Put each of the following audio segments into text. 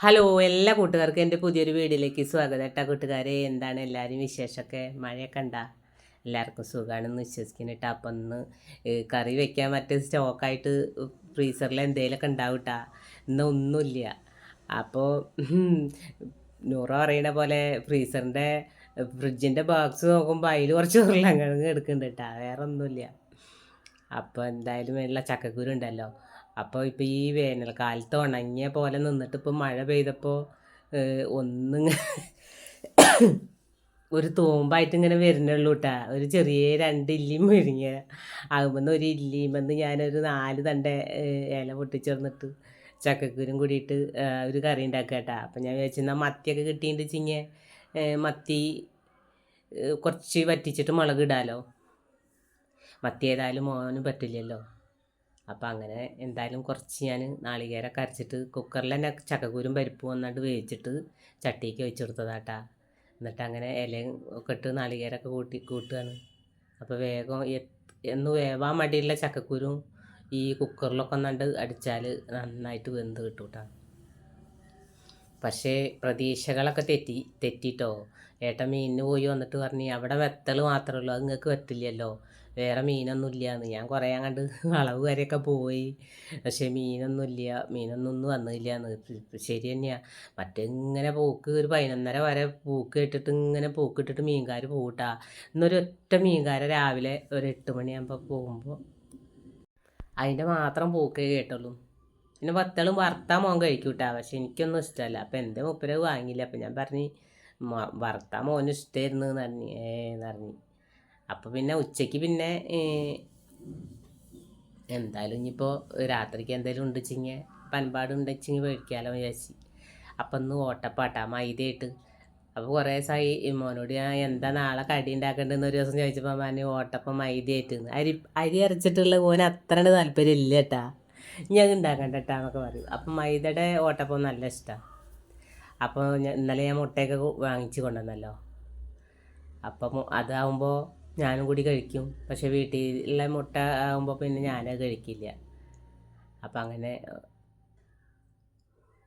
Hello എല്ലാ കൂട്ടുകാർക്കും എന്റെ പുതിയൊരു വീഡിയോയിലേക്ക് സ്വാഗതം. കേട്ടോ കൂട്ടുകാരെ എന്താണ് എല്ലാവരും വിശേഷമൊക്കെ? മഴയൊക്കെ ഉണ്ടാ? എല്ലാവർക്കും സുഖമാണെന്ന് വിശ്വസിക്കുന്നു കേട്ടോ അപ്പം ഒന്ന് കറി വെക്കാൻ മറ്റേ സ്റ്റോക്കായിട്ട് ഫ്രീസറിൽ എന്തെങ്കിലുമൊക്കെ ഉണ്ടാവും കേട്ടോ ഇന്ന് ഒന്നുമില്ല. അപ്പോൾ നൂറ പറയുന്ന പോലെ ഫ്രീസറിന്റെ ഫ്രിഡ്ജിന്റെ ബോക്സ് നോക്കുമ്പോൾ അതിൽ കുറച്ച് ഉരുളങ്കിഴങ്ങ് എടുക്കുന്നുണ്ട് കേട്ടോ വേറെ ഒന്നുമില്ല അപ്പോൾ എന്തായാലും ഉള്ള ചക്കക്കുരു ഉണ്ടല്ലോ. അപ്പോൾ ഇപ്പോൾ ഈ വേനൽക്കാലത്ത് ഉണങ്ങിയ പോലെ നിന്നിട്ട് ഇപ്പോൾ മഴ പെയ്തപ്പോൾ ഒന്നും ഒരു തൂമ്പായിട്ട് ഇങ്ങനെ വരുന്നുള്ളൂ കേട്ടാ ഒരു ചെറിയ രണ്ട് ഇല്ലിയും വിഴുങ്ങിയ ആകുമ്പോൾ ഒരു ഇല്ലിയുമെന്ന് ഞാനൊരു നാല് തണ്ട ഇല പൊട്ടിച്ചേർന്നിട്ട് ചക്കക്കുരും കൂടിയിട്ട് ഒരു കറി ഉണ്ടാക്കുക കേട്ടാ അപ്പം ഞാൻ വിചാരിച്ചെന്നാൽ മത്തിയൊക്കെ കിട്ടിയിട്ട് ചിങ്ങ. മത്തി കുറച്ച് വറ്റിച്ചിട്ട് മുളക് ഇടാലോ. മത്തി ഏതായാലും മോനും പറ്റില്ലല്ലോ. അപ്പം അങ്ങനെ എന്തായാലും കുറച്ച് ഞാൻ നാളികേരമൊക്കെ അരച്ചിട്ട് കുക്കറിൽ തന്നെ ചക്കക്കുരും പരിപ്പും വന്നിട്ട് വേവിച്ചിട്ട് ചട്ടിക്ക് വെച്ച് കൊടുത്തതാട്ടാ. എന്നിട്ട് അങ്ങനെ ഇലയും ഒക്കെ ഇട്ട് നാളികേരമൊക്കെ കൂട്ടി കൂട്ടുകയാണ്. അപ്പോൾ വേഗം എന്ന് വേവാൻ മടിയുള്ള ചക്കക്കുരും ഈ കുക്കറിലൊക്കെ ഒന്നാണ്ട് അടിച്ചാൽ നന്നായിട്ട് വെന്ത് കിട്ടൂട്ടാ. പക്ഷേ പ്രതീക്ഷകളൊക്കെ തെറ്റി തെറ്റിട്ടോ? ഏട്ടൻ മീനിന് പോയി വന്നിട്ട് പറഞ്ഞു അവിടെ വെത്തൽ മാത്രമേ ഉള്ളൂ അത് നിങ്ങൾക്ക് പറ്റില്ലല്ലോ. വേറെ മീനൊന്നും ഇല്ലയെന്ന് ഞാൻ കുറേ അങ്ങോട്ട് വളവ് വരെയൊക്കെ പോയി. പക്ഷേ മീനൊന്നും ഇല്ല മീനൊന്നും ഒന്നും വന്നില്ല എന്ന് ശരി തന്നെയാണ് മറ്റിങ്ങനെ പോക്ക് ഒരു പതിനൊന്നര വരെ പൂക്ക് ഇട്ടിട്ട് ഇങ്ങനെ പൂക്ക് ഇട്ടിട്ട് മീൻകാർ പോകട്ടാ ഇന്നൊരു ഒറ്റ മീൻകാരെ രാവിലെ ഒരു എട്ട് മണിയാകുമ്പോൾ പോകുമ്പോൾ അതിന്റെ മാത്രം പൂക്കേ കേട്ടുള്ളൂ. പിന്നെ വത്തളും വറുത്താൽ മോൻ കഴിക്കൂട്ടാ. പക്ഷെ എനിക്കൊന്നും ഇഷ്ടമല്ല അപ്പം എന്റെ മുപ്പര വാങ്ങിയില്ല. അപ്പം ഞാൻ പറഞ്ഞ് വറുത്താൻ മോന് ഇഷ്ടമായിരുന്നു എന്ന് പറഞ്ഞു. ഏ എന്ന് പറഞ്ഞു. അപ്പോൾ പിന്നെ ഉച്ചയ്ക്ക് പിന്നെ എന്തായാലും ഇനിയിപ്പോൾ രാത്രിക്ക് എന്തെങ്കിലും ഉണ്ടിച്ചിങ്ങ പൻപാട് ഉണ്ടിച്ചിങ്ങ മേടിക്കാമല്ലോ വിചാരിച്ച്. അപ്പം ഒന്ന് ഓട്ടപ്പാട്ടാ മൈദയായിട്ട്. അപ്പോൾ കുറേ സായി മോനോട് ഞാൻ എന്താ നാളെ കടി ഉണ്ടാക്കേണ്ടതെന്ന് ഒരു ദിവസം ചോദിച്ചപ്പോൾ പറഞ്ഞു ഓട്ടപ്പം മൈദയായിട്ട്. അരി അരി അരച്ചിട്ടുള്ള മോന് അത്ര താല്പര്യം ഇല്ല കേട്ടാ ഞാൻ ഉണ്ടാക്കണ്ട കേട്ടാ എന്നൊക്കെ പറയും. അപ്പം മൈദയുടെ ഓട്ടപ്പം നല്ല ഇഷ്ടമാണ് അപ്പോൾ ഇന്നലെ ഞാൻ മുട്ടയൊക്കെ വാങ്ങിച്ച് കൊണ്ടുവന്നല്ലോ. അപ്പം അതാവുമ്പോൾ ഞാനും കൂടി കഴിക്കും. പക്ഷെ വീട്ടിലെ മുട്ട ആകുമ്പോൾ പിന്നെ ഞാനത് കഴിക്കില്ല. അപ്പം അങ്ങനെ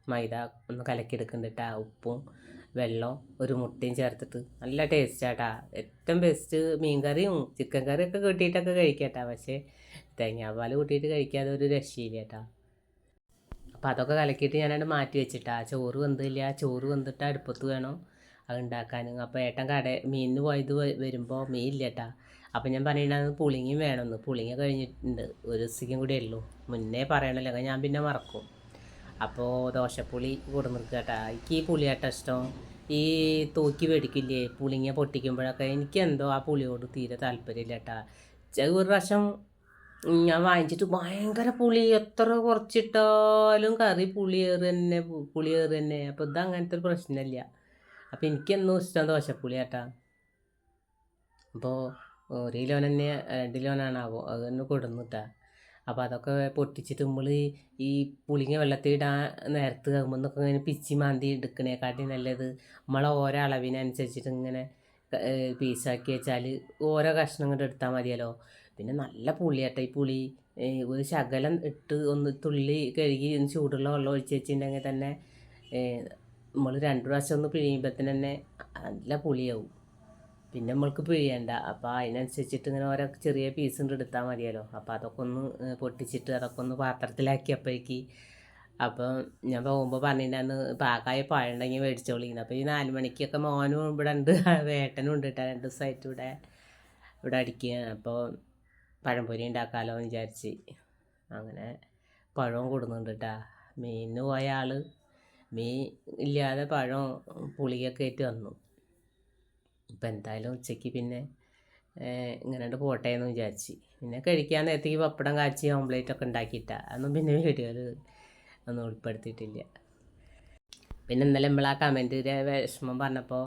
മൈദ ഒന്ന് കലക്കിയെടുക്കുന്നുണ്ട് ഉപ്പും വെള്ളവും ഒരു മുട്ടയും ചേർത്തിട്ട് നല്ല ടേസ്റ്റാട്ടാ ഏറ്റവും ബെസ്റ്റ് മീൻ കറിയും ചിക്കൻ കറിയൊക്കെ കൂട്ടിയിട്ടൊക്കെ കഴിക്കട്ടാ. പക്ഷേ തേങ്ങാപ്പാൽ കൂട്ടിയിട്ട് കഴിക്കാതെ ഒരു രക്ഷയില്ല കേട്ടാ അപ്പോൾ അതൊക്കെ കലക്കിയിട്ട് ഞാനത് മാറ്റി വെച്ചിട്ടാ. ചോറ് വെന്തില്ല. ചോറ് വെന്തിട്ട് അടുപ്പത്ത് വേണം അത് ഉണ്ടാക്കാൻ അപ്പോൾ ഏട്ടൻ കട മീനിന് പോയത് വരുമ്പോൾ മീൻ ഇല്ല ഏട്ടാ അപ്പോൾ ഞാൻ പറയണത് പുളിങ്ങയും വേണമെന്ന് പുളിങ്ങ കഴിഞ്ഞിട്ടുണ്ട്. ഒരു ദിവസം കൂടെ ഉള്ളൂ. മുന്നേ പറയണല്ലോ ഞാൻ പിന്നെ മറക്കും. അപ്പോൾ ദോശപ്പുളി കൊടുന്നിട്ട് കേട്ടാ എനിക്ക് ഈ പുളിയാട്ട ഇഷ്ടം. ഈ തൂക്കി മേടിക്കില്ലേ പുളിങ്ങ പൊട്ടിക്കുമ്പോഴൊക്കെ എനിക്ക് എന്തോ ആ പുളിയോട് തീരെ താല്പര്യമില്ല കേട്ടാ ഒരു പ്രാവശ്യം ഞാൻ വാങ്ങിച്ചിട്ട് ഭയങ്കര പുളി. എത്ര കുറച്ചിട്ടാലും കറി പുളിയേറ് തന്നെ പുളിയേറ് തന്നെ. അപ്പോൾ ഇത് അങ്ങനത്തെ ഒരു പ്രശ്നമില്ല. അപ്പോൾ എനിക്കെന്നും ഇഷ്ടം ദോശപ്പുളി കേട്ടാ അപ്പോൾ ഒരു കിലോൻ തന്നെ രണ്ട് കിലോനാണാവോ അത് തന്നെ കൊടുന്നിട്ടാ. അപ്പോൾ അതൊക്കെ പൊട്ടിച്ചിട്ട് നമ്മൾ ഈ പുളിങ്ങ വെള്ളത്തിൽ നേരത്ത് എന്നൊക്കെ ഇങ്ങനെ പിച്ചി മാന്തി എടുക്കണേക്കാട്ടി നല്ലത്. നമ്മളെ ഓരോ അളവിനനുസരിച്ചിട്ട് ഇങ്ങനെ പീസാക്കി വെച്ചാൽ ഓരോ കഷ്ണം കൊണ്ട് എടുത്താൽ മതിയല്ലോ. പിന്നെ നല്ല പുളിയാട്ട ഈ പുളി. ഒരു ശകലം ഇട്ട് ഒന്ന് തുള്ളി കഴുകി ചൂടുള്ള വെള്ളം ഒഴിച്ച് വെച്ചിട്ടുണ്ടെങ്കിൽ തന്നെ നമ്മൾ രണ്ട് പ്രാവശ്യം ഒന്ന് പിഴിയുമ്പോൾ തന്നെ നല്ല പുളിയാവും. പിന്നെ നമ്മൾക്ക് പിഴിയണ്ട. അപ്പോൾ അതിനനുസരിച്ചിട്ട് ഇങ്ങനെ ഓരോ ചെറിയ പീസ് കൊണ്ട് എടുത്താൽ മതിയല്ലോ. അപ്പോൾ അതൊക്കെ ഒന്ന് പൊട്ടിച്ചിട്ട് അതൊക്കെ ഒന്ന് പാത്രത്തിലാക്കി അപ്പോഴേക്ക് അപ്പം ഞാൻ പോകുമ്പോൾ പറഞ്ഞിട്ടുണ്ടായിരുന്നു പാകായ പഴം മേടിച്ചോളിങ്ങനെ അപ്പോൾ ഈ നാല് മണിക്കൊക്കെ മോനും ഇവിടെ ഉണ്ട്. വേട്ടനും ഉണ്ട് കേട്ടോ രണ്ട് ദിവസമായിട്ട് ഇവിടെ ഇവിടെ അടിക്കുക അപ്പോൾ പഴംപൊരി ഉണ്ടാക്കാമല്ലോ എന്ന് വിചാരിച്ച്. അങ്ങനെ പഴവും കൊടുക്കുന്നുണ്ട് കേട്ടാ മീനിന് പോയ ആൾ മീൻ ഇല്ലാതെ പഴം പുളിയൊക്കെ ആയിട്ട് വന്നു. ഇപ്പം എന്തായാലും ഉച്ചയ്ക്ക് പിന്നെ ഇങ്ങനെ പോട്ടെ എന്ന് വിചാരിച്ച്. പിന്നെ കഴിക്കാൻ നേരത്തേക്ക് പപ്പടം കാച്ചി ഓംലേറ്റ് ഒക്കെ ഉണ്ടാക്കിയിട്ട. അതൊന്നും പിന്നെ വീഡിയോയിൽ ഒന്നും ഉൾപ്പെടുത്തിയിട്ടില്ല. പിന്നെ ഇന്നലെ നമ്മൾ ആ കമന്റിന്റെ വിഷമം പറഞ്ഞപ്പോൾ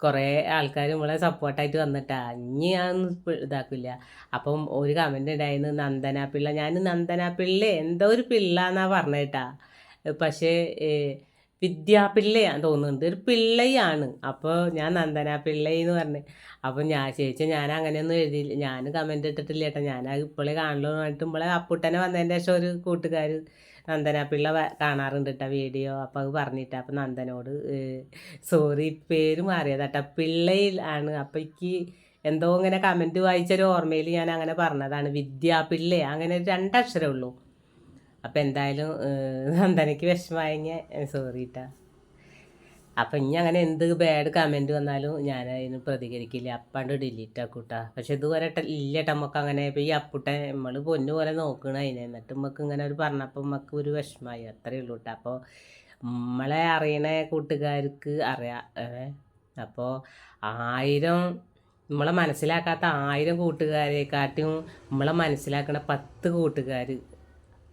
കുറേ ആൾക്കാർ നമ്മളെ സപ്പോർട്ടായിട്ട് വന്നിട്ടാ. ഇനി ഞാനൊന്നും ഇതാക്കില്ല. അപ്പം ഒരു കമന്റ് ഉണ്ടായിരുന്നു നന്ദന പിള്ള. ഞാൻ നന്ദന പിള്ള എന്തോ ഒരു പിള്ള എന്നാ പറഞ്ഞേട്ടാ. പക്ഷേ വിദ്യാപിള്ളയാണ് തോന്നുന്നുണ്ട്. ഒരു പിള്ളയാണ്. അപ്പോൾ ഞാൻ നന്ദന പിള്ളയെന്ന് പറഞ്ഞു. അപ്പോൾ ഞാൻ ചേച്ചി ഞാൻ അങ്ങനെയൊന്നും എഴുതിയില്ല. ഞാൻ കമന്റ് ഇട്ടിട്ടില്ല കേട്ടോ. ഞാൻ ഇപ്പോഴേ കാണുള്ളൂ പറഞ്ഞിട്ട് ഇപ്പോൾ അപ്പുട്ടനെ വന്നതിന്റെ ശേഷം ഒരു കൂട്ടുകാർ നന്ദന പിള്ള കാണാറുണ്ട് കേട്ടോ വീഡിയോ. അപ്പോൾ അത് പറഞ്ഞിട്ട്. അപ്പോൾ നന്ദനോട് സോറി പേര് മാറിയതാട്ടോ പിള്ളയിൽ ആണ്. അപ്പം എനിക്ക് എന്തോ ഇങ്ങനെ കമന്റ് വായിച്ചൊരു ഓർമ്മയിൽ ഞാൻ അങ്ങനെ പറഞ്ഞതാണ്. വിദ്യാ പിള്ള അങ്ങനെ രണ്ടക്ഷരമേ ഉള്ളൂ. അപ്പം എന്തായാലും നന്ദനയ്ക്ക് വിഷമമായെങ്കിൽ സോറി കേട്ടാ അപ്പം ഇനി അങ്ങനെ എന്ത് ബാഡ് കമന്റ് വന്നാലും ഞാൻ അതിന് പ്രതികരിക്കില്ല. അപ്പാണ്ട് ഡിലീറ്റ് ആക്കൂട്ടാ. പക്ഷെ ഇതുവരെ ഇല്ല നമുക്ക് അങ്ങനെ. ഇപ്പം ഈ അപ്പുട്ട നമ്മൾ പൊന്നു പോലെ നോക്കണ അതിനെ. എന്നിട്ട് നമുക്ക് ഇങ്ങനെ ഒരു പറഞ്ഞപ്പോൾ നമുക്ക് ഒരു വിഷമമായി അത്രയേ ഉള്ളൂ കേട്ടോ അപ്പോൾ നമ്മളെ അറിയണ കൂട്ടുകാർക്ക് അറിയാം അപ്പോൾ ആയിരം നമ്മളെ മനസ്സിലാക്കാത്ത ആയിരം കൂട്ടുകാരെക്കാട്ടിയും നമ്മളെ മനസ്സിലാക്കണ പത്ത് കൂട്ടുകാർ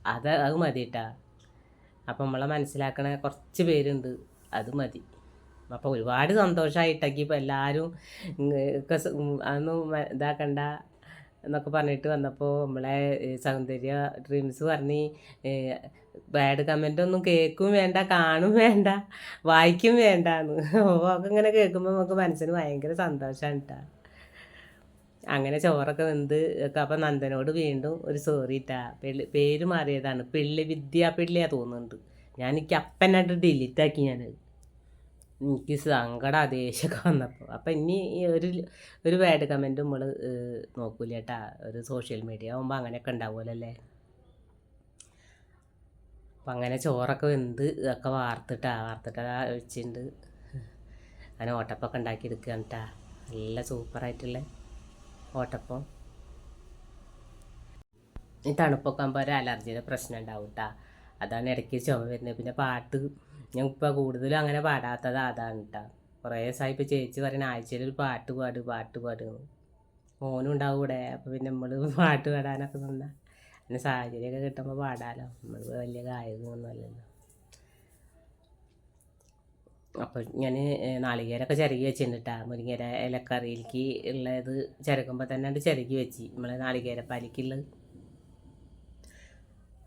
അത് അത് മതി കേട്ടാ അപ്പം നമ്മളെ മനസ്സിലാക്കണ കുറച്ച് പേരുണ്ട് അത് മതി. അപ്പോൾ ഒരുപാട് സന്തോഷമായിട്ടൊക്കെ ഇപ്പോൾ എല്ലാവരും ഒക്കെ അതൊന്നും ഇതാക്കണ്ട എന്നൊക്കെ പറഞ്ഞിട്ട് വന്നപ്പോൾ നമ്മളെ സൗന്ദര്യ ഡ്രീംസ് പറഞ്ഞ് ബാഡ് കമന്റ് ഒന്നും കേൾക്കും വേണ്ട കാണും വേണ്ട വായിക്കും വേണ്ടാന്ന്. അപ്പോൾ ഒക്കെ ഇങ്ങനെ കേൾക്കുമ്പോൾ നമുക്ക് മനസ്സിന് ഭയങ്കര സന്തോഷമാണ് കേട്ടോ അങ്ങനെ ചോറൊക്കെ വെന്ത് ഒക്കെ അപ്പം നന്ദനോട് വീണ്ടും ഒരു സോറി ഇട്ടാ പെള്ളി പേര് മാറിയതാണ്. പെള്ളി വിദ്യ പിള്ളിയാ തോന്നുന്നുണ്ട്. ഞാൻ എനിക്ക് അപ്പനായിട്ട് ഡിലീറ്റ് ആക്കി ഞാൻ എനിക്ക് സങ്കട ദേഷ്യമൊക്കെ വന്നപ്പോൾ അപ്പം ഇനി ഒരു ഒരു ബാഡ് കമന്റ് നമ്മൾ നോക്കൂല കേട്ടാ ഒരു സോഷ്യൽ മീഡിയ ആകുമ്പോൾ അങ്ങനെയൊക്കെ ഉണ്ടാവുമല്ലോ അപ്പം അങ്ങനെ ചോറൊക്കെ വെന്ത് ഒക്കെ വാർത്തിട്ടാ വാർത്തിട്ടാ വെച്ചിട്ടുണ്ട് അങ്ങനെ ഓട്ടപ്പൊക്കെ ഉണ്ടാക്കി എടുക്കുകയാണ് കേട്ടാ നല്ല സൂപ്പറായിട്ടുള്ള ഓട്ടപ്പം. ഈ തണുപ്പൊക്കെ ആകുമ്പോൾ ഒരു അലർജിയുടെ പ്രശ്നം ഉണ്ടാവും കേട്ടോ അതാണ് ഇടയ്ക്ക് ചുമ വരുന്നത്. പിന്നെ പാട്ട് ഞാൻ ഇപ്പോൾ കൂടുതലും അങ്ങനെ പാടാത്തത് അതാണ് കേട്ടോ കുറേ ദിവസമായി ഇപ്പോൾ ചേച്ചി പറയുന്ന ആഴ്ചയിൽ ഒരു പാട്ട് പാട് പാട്ട് പാട്. മോനും ഉണ്ടാവും ഇവിടെ. അപ്പോൾ പിന്നെ നമ്മൾ പാട്ട് പാടാനൊക്കെ നിന്നാൽ പിന്നെ സാഹചര്യമൊക്കെ കിട്ടുമ്പോൾ പാടാലോ. നമ്മൾ വലിയ ഗായകമൊന്നും അല്ലല്ലോ. അപ്പോൾ ഞാൻ നാളികേരമൊക്കെ ചിരകി വെച്ചിട്ടുണ്ട് കേട്ടോ മുരിങ്ങര ഇലക്കറിയിലേക്ക് ഉള്ളത് ചിരകുമ്പോൾ തന്നെ അത് ചിരകി വെച്ച്. നമ്മളെ നാളികേരപ്പാലിക്കുള്ളത്.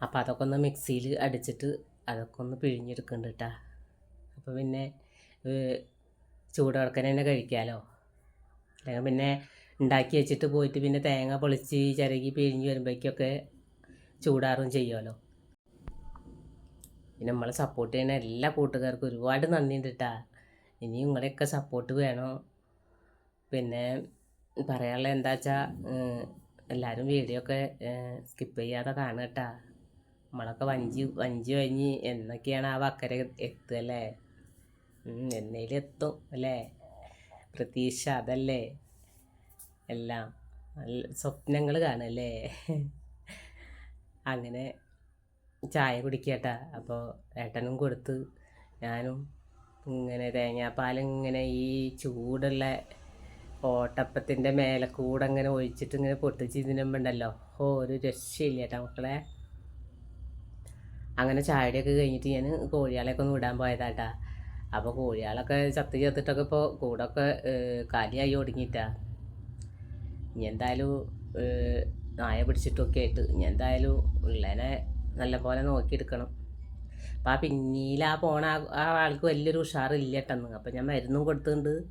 അപ്പോൾ അതൊക്കെ ഒന്ന് മിക്സിയിൽ അടിച്ചിട്ട് അതൊക്കെ ഒന്ന് പിഴിഞ്ഞെടുക്കുന്നുണ്ട് കേട്ടാ അപ്പോൾ പിന്നെ ചൂടോടക്കനെ തന്നെ കഴിക്കാമല്ലോ അല്ലെങ്കിൽ പിന്നെ ഉണ്ടാക്കി വെച്ചിട്ട് പോയിട്ട് പിന്നെ തേങ്ങ പൊളിച്ച് ചിരകി പിഴിഞ്ഞ് വരുമ്പോഴേക്കൊക്കെ ചൂടാറും ചെയ്യുമല്ലോ പിന്നെ നമ്മളെ സപ്പോർട്ട് ചെയ്യുന്ന എല്ലാ കൂട്ടുകാർക്കും ഒരുപാട് നന്ദിയുണ്ട് കേട്ടാ ഇനി നിങ്ങളെയൊക്കെ സപ്പോർട്ട് വേണം. പിന്നെ പറയാനുള്ള എന്താ വെച്ചാൽ എല്ലാവരും വീഡിയോ ഒക്കെ സ്കിപ്പ് ചെയ്യാതെ കാണുക കേട്ടാ നമ്മളൊക്കെ വഞ്ചി വഞ്ചി കഴിഞ്ഞ് എന്നൊക്കെയാണ് ആ വക്കരെ എത്തുക അല്ലേ എന്നേലും എത്തും അല്ലേ? പ്രതീക്ഷ അതല്ലേ? എല്ലാം നല്ല സ്വപ്നങ്ങൾ കാണല്ലേ അങ്ങനെ ചായ കുടിക്കട്ടാ. അപ്പോൾ ഏട്ടനും കൊടുത്ത് ഞാനും ഇങ്ങനെ തേങ്ങാപ്പാൽ ഇങ്ങനെ ഈ ചൂടുള്ള ഓട്ടപ്പത്തിന്റെ മേലെ കൂടെ ഇങ്ങനെ ഒഴിച്ചിട്ട് ഇങ്ങനെ പൊട്ടിച്ച് ഇതിനുമ്പോണ്ടല്ലോ ഓ ഒരു രക്ഷയില്ല കേട്ടോ മക്കളെ. അങ്ങനെ ചായയുടെയൊക്കെ കഴിഞ്ഞിട്ട് ഞാൻ കോഴിയാളെയൊക്കെ ഒന്ന് വിടാൻ പോയതാട്ടാ. അപ്പോൾ കോഴിയാളൊക്കെ ചത്ത് ചേർത്തിട്ടൊക്കെ ഇപ്പോൾ കൂടൊക്കെ കാലിയായി ഒടുങ്ങിയിട്ടാ. ഇനി എന്തായാലും നായ പിടിച്ചിട്ടൊക്കെ ആയിട്ട് ഇനി എന്തായാലും ഉള്ളതിനെ നല്ലപോലെ നോക്കിയെടുക്കണം. അപ്പം ആ പിന്നീലാ പോണ ആ- ആൾക്ക് വലിയൊരു ഉഷാറില്ല കേട്ടെന്ന് അപ്പം ഞാൻ മരുന്നും കൊടുത്തുകൊണ്ട്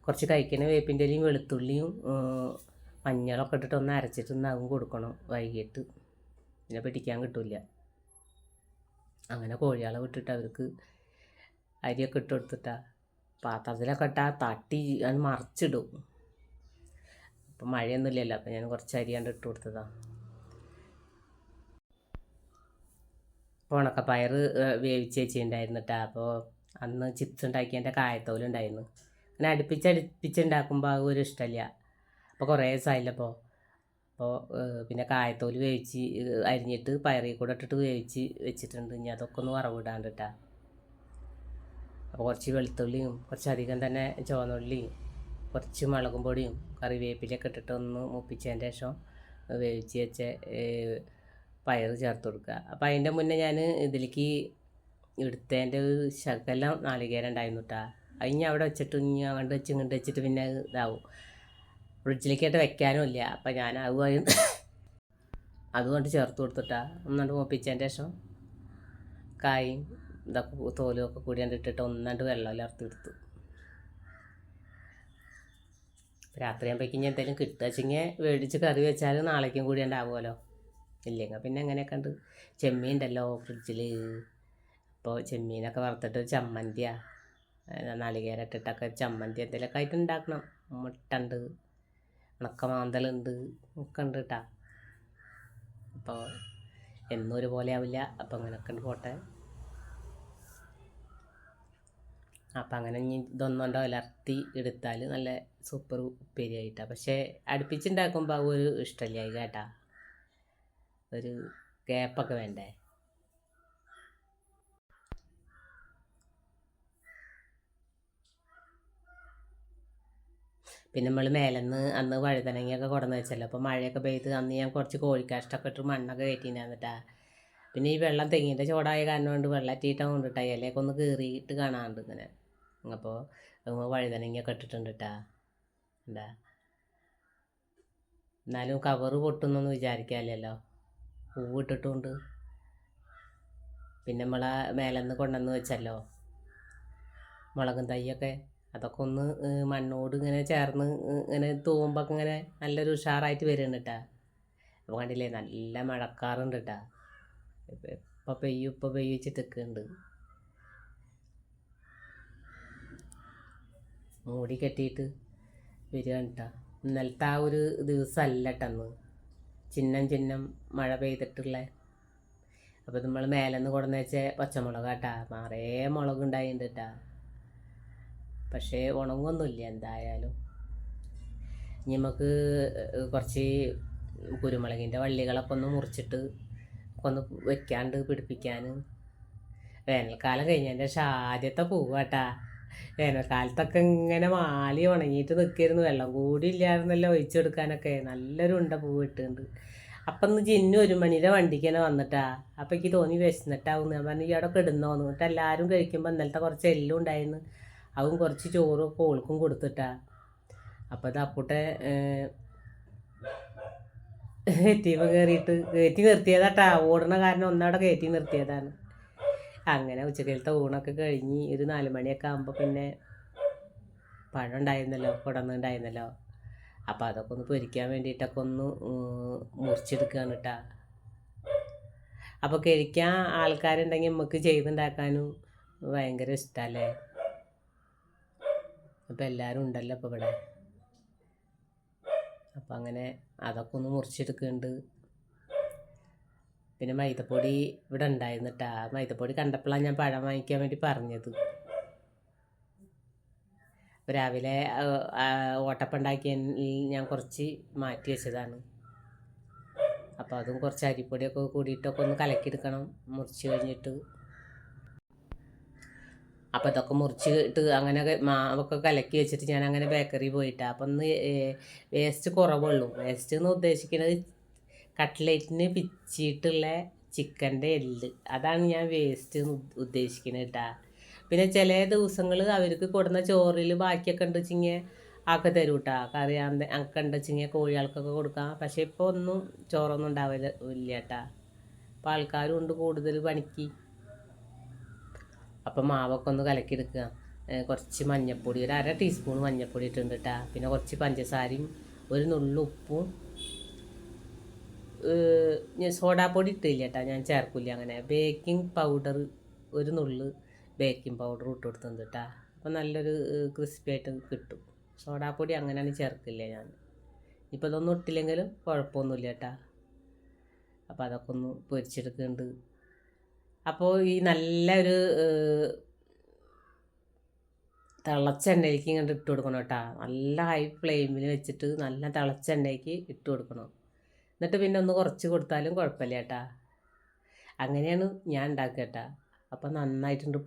കുറച്ച് കഴിക്കണ വേപ്പിന്റെ ഇലയും വെളുത്തുള്ളിയും മഞ്ഞളൊക്കെ ഇട്ടിട്ട് ഒന്ന് അരച്ചിട്ടൊന്ന് അതും കൊടുക്കണം വൈകിട്ട്. പിന്നെ പിടിക്കാൻ കിട്ടില്ല. അങ്ങനെ കോഴിയാളെ വിട്ടിട്ട് അവർക്ക് അരിയൊക്കെ ഇട്ട് കൊടുത്തിട്ടാ. പാത്രത്തിലൊക്കെ ഇട്ടാ തട്ടി അത് മറിച്ചിടും. അപ്പം മഴയൊന്നുമില്ലല്ലോ. അപ്പം ഞാൻ കുറച്ച് അരി കണ്ട് ഇട്ട് കൊടുത്തതാ. ഉണക്കപ്പയർ വേവിച്ച് വെച്ചിട്ടുണ്ടായിരുന്നിട്ടാ. അപ്പോൾ അന്ന് ചിപ്സ് ഉണ്ടാക്കിയതിന്റെ കായത്തോലുണ്ടായിരുന്നു അങ്ങനെ അടുപ്പിച്ച് അടുപ്പിച്ചുണ്ടാക്കുമ്പോൾ അത് ഒരു ഇഷ്ടമില്ല അപ്പോൾ കുറേ ദിവസമായില്ല അപ്പോൾ പിന്നെ കായത്തോൽ വേവിച്ച് അരിഞ്ഞിട്ട് പയറിൽ കൂടെ ഇട്ടിട്ട് വേവിച്ച് വെച്ചിട്ടുണ്ട്. ഇനി അതൊക്കെ ഒന്ന് വറവിടാണ്ടിട്ടാ. അപ്പോൾ കുറച്ച് വെളുത്തുള്ളിയും കുറച്ചധികം തന്നെ ചുവന്നുള്ളിയും കുറച്ച് മുളകും പൊടിയും കറിവേപ്പിലൊക്കെ ഇട്ടിട്ട് ഒന്ന് മുപ്പിച്ചതിന്റെ ശേഷം വേവിച്ച് വെച്ച പയർ ചേർത്ത് കൊടുക്കുക. അപ്പം അതിന്റെ മുന്നേ ഞാൻ ഇതിലേക്ക് എടുത്തതിന്റെ ശകലം നാളികേരം ഉണ്ടായിരുന്നു കേട്ടോ അത് ഞാൻ അവിടെ വെച്ചിട്ട് ഇനി അങ്ങോട്ട് വെച്ച് ഇങ്ങോട്ട് വെച്ചിട്ട് പിന്നെ ഇതാവും. ഫ്രിഡ്ജിലേക്കായിട്ട് വെക്കാനും ഇല്ല. അപ്പം ഞാൻ അതുമായി അതുകൊണ്ട് ചേർത്ത് കൊടുത്തിട്ടാ ഒന്നുകൊണ്ട് മോപ്പിച്ചതിന്റെ ശേഷം കായും ഇതൊക്കെ തോലും ഒക്കെ കൂടി ഇട്ടിട്ട് ഒന്നാണ്ട് വെള്ളം ഇലർത്തി എടുത്തു. രാത്രി ആകുമ്പോഴേക്കും ഇനി എന്തെങ്കിലും കിട്ടുക വെച്ചെങ്കിൽ മേടിച്ച് കറി വെച്ചാൽ നാളേക്കും കൂടി ഉണ്ടാവുമല്ലോ ഇല്ലെങ്കിൽ പിന്നെ എങ്ങനെയൊക്കെ ഉണ്ട് ചെമ്മീൻ ഉണ്ടല്ലോ ഫ്രിഡ്ജിൽ അപ്പോൾ ചെമ്മീനൊക്കെ വറുത്തിട്ട് ഒരു ചമ്മന്തിയാണ് നാളികേരം ഇട്ടിട്ടൊക്കെ ചമ്മന്തി എന്തെങ്കിലുമൊക്കെ ആയിട്ട് ഉണ്ടാക്കണം മുട്ട ഉണ്ട് മാന്തലുണ്ട്. ഒക്കെ ഉണ്ട് കേട്ടാ അപ്പോൾ എന്നും ഒരുപോലെ ആവില്ല. അപ്പോൾ അങ്ങനെയൊക്കെ പോട്ടെ. അപ്പം അങ്ങനെ ഇനി ഇതൊന്നുണ്ടോ ഇലർത്തി എടുത്താൽ നല്ല സൂപ്പർ ഉപ്പേരി ആയിട്ടാണ് പക്ഷേ അടുപ്പിച്ചുണ്ടാക്കുമ്പോൾ ഒരു ഇഷ്ടമില്ല. കേട്ടാ ഒരു ഗ്യാപ്പൊക്കെ വേണ്ടേ? പിന്നെ നമ്മൾ മേലെന്ന് അന്ന് വഴുതനങ്ങയൊക്കെ കൊടന്ന് വെച്ചല്ലോ. അപ്പോൾ മഴയൊക്കെ പെയ്ത് അന്ന് ഞാൻ കുറച്ച് കോഴിക്കാഷ്ടൊക്കെ ഇട്ട് മണ്ണൊക്കെ കയറ്റിണ്ടാന്നിട്ടാ പിന്നെ ഈ വെള്ളം തെങ്ങിന്റെ ചോടായ കാരണം കൊണ്ട് വെള്ളറ്റിയിട്ട് കൊണ്ടിട്ടാ ഇലയൊക്കെ ഒന്ന് കീറിയിട്ട് കാണാണ്ട് ഇങ്ങനെ. അപ്പോൾ വഴുതനങ്ങയൊക്കെ ഇട്ടിട്ടുണ്ട് കേട്ടാ എന്താ? എന്നാലും കവറ് പൊട്ടുന്നൊന്നും വിചാരിക്കാമല്ലോ പൂവ് ഇട്ടിട്ടുണ്ട് പിന്നെ നമ്മളെ മേലെന്ന് കൊണ്ടുവന്ന് വെച്ചല്ലോ. മുളകും തൈയൊക്കെ. അതൊക്കെ ഒന്ന് മണ്ണോട് ഇങ്ങനെ ചേർന്ന് ഇങ്ങനെ തൂമ്പൊക്കെ ഇങ്ങനെ നല്ലൊരു ഉഷാറായിട്ട് വരുന്നുണ്ട് കേട്ടാ അപ്പോൾ കണ്ടില്ലേ നല്ല മഴക്കാറുണ്ട് കേട്ടാ ഇപ്പം പെയ്യും ഇപ്പം പെയ്യും വെച്ചിട്ട് നിൽക്കുന്നുണ്ട് മൂടി കെട്ടിയിട്ട് വരികയാണ് കേട്ടാ ഇന്നലത്തെ ആ ഒരു ദിവസമല്ല കേട്ടന്ന് ചിഹ്നം ചിഹ്നം മഴ പെയ്തിട്ടുള്ളത് അപ്പോൾ നമ്മൾ മേലെന്ന് കൊടുന്ന് വെച്ച പച്ചമുളക് കേട്ടാ നിറയെ മുളക് ഉണ്ടായിട്ടുണ്ട് കേട്ടാ പക്ഷേ ഉണങ്ങൊന്നുമില്ല എന്തായാലും നമുക്ക് കുറച്ച് കുരുമുളകിന്റെ വള്ളികളൊക്കെ ഒന്ന് മുറിച്ചിട്ട് ഒന്ന് വെക്കാണ്ട് പിടിപ്പിക്കാൻ വേനൽക്കാലം കഴിഞ്ഞതിന്റെ ശേഷം ആദ്യത്തെ പൂവാട്ടാ. വേനൽക്കാലത്തൊക്കെ ഇങ്ങനെ മാലി ഉണങ്ങിയിട്ട് നിൽക്കായിരുന്നു വെള്ളം കൂടി ഇല്ലായിരുന്നല്ലോ ഒഴിച്ചെടുക്കാനൊക്കെ. നല്ലൊരു ഉണ്ട പൂ ഇട്ടുണ്ട് അപ്പം ഇന്ന് ജിന്നു ഒരു മണിയുടെ വണ്ടിക്ക് തന്നെ വന്നിട്ടാ. അപ്പം എനിക്ക് തോന്നി വിശന്നിട്ടാവും ഞാൻ പറഞ്ഞു ഈ അവിടെ കിടന്നോന്ന് എന്നിട്ട് എല്ലാവരും കഴിക്കുമ്പോൾ ഇന്നലത്തെ കുറച്ച് എല്ലും ഉണ്ടായിരുന്നു. അതും കുറച്ച് ചോറും ഒക്കെ ഓൾക്കും കൊടുത്തിട്ടാ. അപ്പം അത് അപ്പൂട്ടെ കയറ്റിയപ്പോൾ കയറിയിട്ട് കയറ്റി നിർത്തിയതാട്ടാ. ഓടണ കാരണം ഒന്നവിടെ കയറ്റി നിർത്തിയതാണ്. അങ്ങനെ ഉച്ചക്കലത്തെ ഊണൊക്കെ കഴിഞ്ഞ് ഒരു നാല് മണിയൊക്കെ ആകുമ്പോൾ പിന്നെ പഴം ഉണ്ടായിരുന്നല്ലോ കുടന്നുണ്ടായിരുന്നല്ലോ അപ്പോൾ അതൊക്കെ ഒന്ന് പൊരിക്കാൻ വേണ്ടിയിട്ടൊക്കെ ഒന്ന് മുറിച്ചെടുക്കുകയാണ് കേട്ടോ അപ്പോൾ കഴിക്കാൻ ആൾക്കാരുണ്ടെങ്കിൽ നമുക്ക് ചെയ്തുണ്ടാക്കാനും ഭയങ്കര ഇഷ്ടമല്ലേ അപ്പോൾ എല്ലാവരും ഉണ്ടല്ലോ ഇപ്പോൾ ഇവിടെ. അപ്പോൾ അങ്ങനെ അതൊക്കെ ഒന്ന് മുറിച്ചെടുക്കുന്നുണ്ട് പിന്നെ മൈദപ്പൊടി ഇവിടെ ഉണ്ടായിരുന്നു കേട്ടാ മൈദപ്പൊടി കണ്ടപ്പോഴാണ് ഞാൻ പഴം വാങ്ങിക്കാൻ വേണ്ടി പറഞ്ഞത്. രാവിലെ ആ, ആ, ഓട്ടപ്പം ഉണ്ടാക്കിയ ഞാൻ കുറച്ച് മാറ്റി വെച്ചതാണ്. അപ്പോൾ അതും കുറച്ച് അരിപ്പൊടിയൊക്കെ കൂടിയിട്ടൊക്കെ ഒന്ന് കലക്കിയെടുക്കണം മുറിച്ച് കഴിഞ്ഞിട്ട്. അപ്പോൾ ഇതൊക്കെ മുറിച്ചിട്ട് അങ്ങനെ മാവൊക്കെ കലക്കി വെച്ചിട്ട് ഞാൻ അങ്ങനെ ബേക്കറി പോയിട്ടാ. അപ്പം ഒന്ന് വേസ്റ്റ് കുറവുള്ളൂ. വേസ്റ്റ് എന്ന് ഉദ്ദേശിക്കുന്നത് കട്ട്ലേറ്റിന് പിച്ചിട്ടുള്ള ചിക്കന്റെ എല്ല്. അതാണ് ഞാൻ വേസ്റ്റ് ഉദ്ദേശിക്കുന്നത് കേട്ടാ പിന്നെ ചില ദിവസങ്ങൾ അവർക്ക് കൊടുന്ന ചോറിൽ ബാക്കിയൊക്കെ ഉണ്ട് വെച്ചിങ്ങനെ ആക്കി തരും കേട്ടാ കറി ഒക്കെ ഉണ്ട് വെച്ചിങ്ങനെ കോഴികൾക്കൊക്കെ കൊടുക്കാം. പക്ഷേ ഇപ്പോൾ ഒന്നും ചോറൊന്നും ഉണ്ടാവില്ല ഇല്ല കേട്ടാ അപ്പോൾ ആൾക്കാരും ഉണ്ട് കൂടുതൽ പണിക്ക്. അപ്പം മാവൊക്കെ ഒന്ന് കലക്കിയെടുക്കുക കുറച്ച് മഞ്ഞൾപ്പൊടി ഒരു അര ടീസ്പൂൺ മഞ്ഞൾപ്പൊടി ഇട്ടിട്ടുണ്ട് കേട്ടാ പിന്നെ കുറച്ച് പഞ്ചസാരയും ഒരു നുള്ളു ഉപ്പും ഞാൻ സോഡാപ്പൊടി ഇട്ടില്ല കേട്ടോ ഞാൻ ചേർക്കില്ല അങ്ങനെ. ബേക്കിംഗ് പൗഡർ ഒരു നുള്ള് ബേക്കിംഗ് പൗഡർ ഇട്ട് കൊടുത്തത് കേട്ടോ അപ്പം നല്ലൊരു ക്രിസ്പി ആയിട്ട് കിട്ടും. സോഡാപ്പൊടി അങ്ങനെയാണ് ചേർക്കില്ല ഞാൻ. ഇപ്പോൾ ഇതൊന്നും ഇട്ടില്ലെങ്കിലും കുഴപ്പമൊന്നുമില്ല കേട്ടോ അപ്പോൾ അതൊക്കെ ഒന്ന് പൊരിച്ചെടുക്കുന്നുണ്ട്. അപ്പോൾ ഈ നല്ലൊരു തിളച്ച എണ്ണയിലേക്ക് ഇങ്ങോട്ട് ഇട്ട് കൊടുക്കണം കേട്ടോ. നല്ല ഹൈ ഫ്ലെയിമിൽ വെച്ചിട്ട് നല്ല തിളച്ച എണ്ണയ്ക്ക് ഇട്ട് കൊടുക്കണം. എന്നിട്ട് പിന്നെ ഒന്ന് കുറച്ച് കൊടുത്താലും കുഴപ്പമില്ല കേട്ടാ. അങ്ങനെയാണ് ഞാൻ ഉണ്ടാക്കുക കേട്ടാ. അപ്പം നന്നായിട്ടുണ്ട്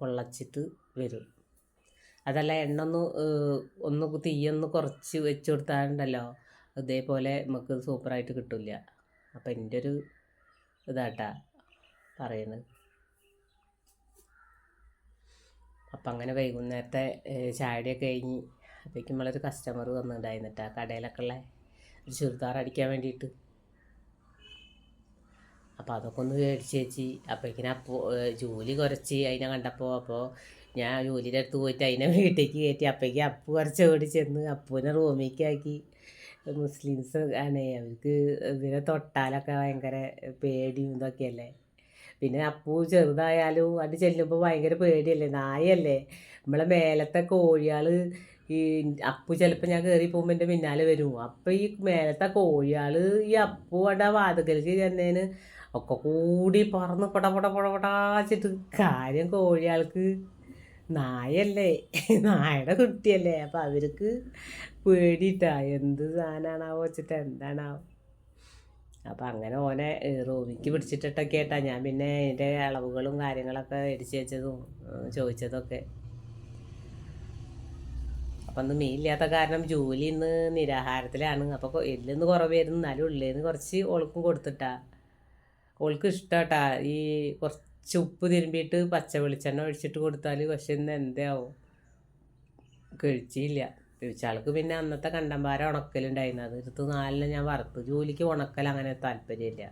പൊള്ളച്ചിട്ട് വരും. അതല്ല എണ്ണ ഒന്ന് ഒന്ന് തീയൊന്ന് കുറച്ച് വെച്ച് കൊടുത്താലുണ്ടല്ലോ. ഇതേപോലെ നമുക്ക് സൂപ്പറായിട്ട് കിട്ടില്ല. അപ്പം എന്റെ ഒരു ഇതാട്ടാ പറയുന്നത് അപ്പം അങ്ങനെ വൈകുന്നേരത്തെ ചായയൊക്കെ കഴിഞ്ഞ് അപ്പോഴേക്കും നമ്മളൊരു കസ്റ്റമർ വന്നിട്ടുണ്ടായിരുന്നിട്ടാ കടയിലൊക്കെ ഉള്ള. ഒരു ചുരിദാർ അടിക്കാൻ വേണ്ടിയിട്ട്. അപ്പോൾ അതൊക്കെ ഒന്ന് മേടിച്ച് വെച്ച്. അപ്പോഴേക്കിനും അപ്പോൾ ജോലി കുറച്ച് അതിനെ കണ്ടപ്പോൾ അപ്പോൾ ഞാൻ ജോലിയുടെ അടുത്ത് പോയിട്ട് അതിനെ വീട്ടിലേക്ക് കയറ്റി. അപ്പോഴേക്കും അപ്പു കുറച്ച് ഓടി ചെന്ന് അപ്പൂനെ റൂമിലേക്ക് ആക്കി. മുസ്ലിംസ് ആണ് അവർക്ക് ഇവരെ തൊട്ടാലൊക്കെ ഭയങ്കര പേടിയും ഇതൊക്കെയല്ലേ പിന്നെ അപ്പു ചെറുതായാലും അത് ചെല്ലുമ്പോൾ ഭയങ്കര പേടിയല്ലേ? നായല്ലേ നമ്മളെ മേലത്തെ കോഴികൾ ഈ അപ്പു ചിലപ്പോൾ ഞാൻ കയറി പോകുമ്പോൾ എന്റെ പിന്നാലെ വരും. അപ്പോൾ ഈ മേലത്തെ കോഴിയാൾ ഈ അപ്പു അവിടെ ആ വാതുക്കലേക്ക് ചെന്നതിന് ഒക്കെ കൂടി പറന്ന് പട പട പട പടാച്ചിട്ട് കാര്യം കോഴിയാൾക്ക് നായല്ലേ? നായയുടെ കുട്ടിയല്ലേ? അപ്പം അവർക്ക് പേടിയിട്ടാ എന്ത് സാധനമാണാവോ വെച്ചിട്ട് എന്താണാവോ. അപ്പം അങ്ങനെ ഓനെ റൂമിക്ക് പിടിച്ചിട്ടിട്ടൊക്കെ ആയിട്ടാ ഞാൻ പിന്നെ അതിന്റെ അളവുകളും കാര്യങ്ങളൊക്കെ ഇടിച്ചു വെച്ചതും ചോദിച്ചതൊക്കെ. അപ്പം ഇന്ന് മീനില്ലാത്ത കാരണം ജോലി ഇന്ന് നിരാഹാരത്തിലാണ്. അപ്പോൾ എല്ലിന്ന് കുറവായിരുന്നു. എന്നാലും ഉള്ളേന്ന് കുറച്ച് ഓൾക്കും കൊടുത്തിട്ടാ. ഓൾക്ക് ഇഷ്ടാട്ടാ. ഈ കുറച്ച് ഉപ്പ് തിരുമ്പിയിട്ട് പച്ച വെളിച്ചെണ്ണ ഒഴിച്ചിട്ട് കൊടുത്താൽ പക്ഷെ ഇന്ന് എന്താവും? കഴിച്ചില്ല. കഴിച്ചാൾക്ക് പിന്നെ അന്നത്തെ കണ്ടമ്പാരം ഉണക്കലുണ്ടായിരുന്നു അത് എടുത്ത് നാലിനെ ഞാൻ വറുത്ത്. ജോലിക്ക് ഉണക്കൽ അങ്ങനെ താല്പര്യമില്ല.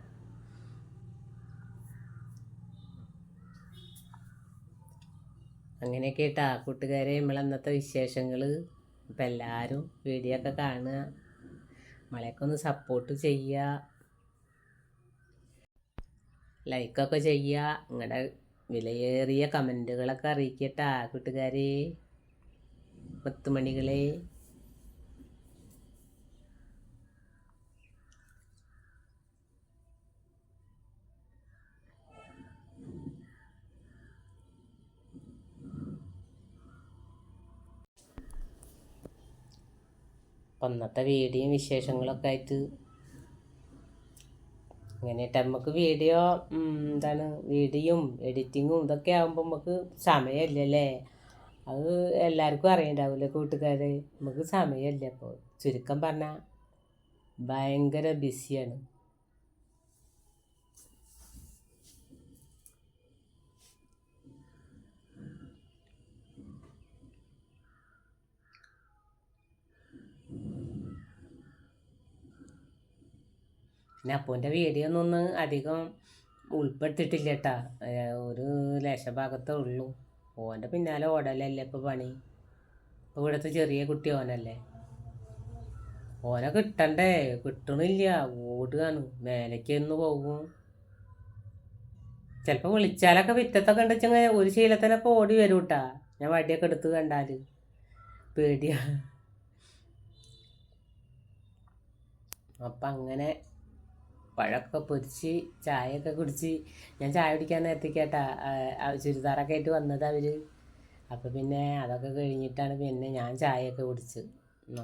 അങ്ങനെയൊക്കെ കേട്ടാ കൂട്ടുകാരെ നമ്മളന്നത്തെ വിശേഷങ്ങൾ ഇപ്പം എല്ലാവരും വീഡിയോ ഒക്കെ കാണുക. നമ്മളെയൊക്കെ ഒന്ന് സപ്പോർട്ട് ചെയ്യുക ലൈക്കൊക്കെ ചെയ്യുക. നിങ്ങളുടെ വിലയേറിയ കമന്റുകളൊക്കെ അറിയിക്കട്ടാ കൂട്ടുകാരെ. മുത്തുമണികളെ അന്നത്തെ വീഡിയോയും വിശേഷങ്ങളൊക്കെ ആയിട്ട് അങ്ങനെയായിട്ട് നമുക്ക് വീഡിയോ എന്താണ് വീഡിയോയും എഡിറ്റിങ്ങും ഇതൊക്കെ ആകുമ്പോൾ നമുക്ക് സമയമില്ലല്ലേ അത് എല്ലാവർക്കും അറിയണ്ടാവില്ല കൂട്ടുകാർ നമുക്ക് സമയമില്ല അപ്പോൾ ചുരുക്കം പറഞ്ഞാൽ ഭയങ്കര ബിസിയാണ് പിന്നെ അപ്പൂന്റെ വീഡിയോ ഒന്നും അധികം ഉൾപ്പെടുത്തിയിട്ടില്ല കേട്ടാ ഒരു ലേശഭാഗത്തേ ഉള്ളൂ. ഓന്റെ പിന്നാലെ ഓടലല്ലേ ഇപ്പോൾ പണി? ഇപ്പോൾ ഇവിടുത്തെ ചെറിയ കുട്ടി ഓനല്ലേ? ഓനെ കിട്ടണ്ടേ? കിട്ടണില്ല. ഓടുകയാണ് മേലേക്ക് എന്ന് പോകും. ചിലപ്പോൾ വിളിച്ചാലൊക്കെ വിറ്റത്തൊക്കെ ഉണ്ടെച്ചെങ്കിൽ ഒരു ശീലത്തിനൊക്കെ ഓടി വരും കേട്ടാ ഞാൻ വടിയൊക്കെ എടുത്ത് കണ്ടാൽ പേടിയാ. അപ്പം അങ്ങനെ പഴമൊക്കെ പൊരിച്ച് ചായയൊക്കെ കുടിച്ച് ഞാൻ ചായ കുടിക്കാൻ നേരത്തേക്കേട്ടാ ചുരിദാറൊക്കെ ആയിട്ട് വന്നത് അവർ അപ്പോൾ പിന്നെ അതൊക്കെ കഴിഞ്ഞിട്ടാണ് പിന്നെ ഞാൻ ചായയൊക്കെ കുടിച്ചത്.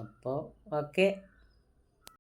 അപ്പോൾ ഓക്കെ.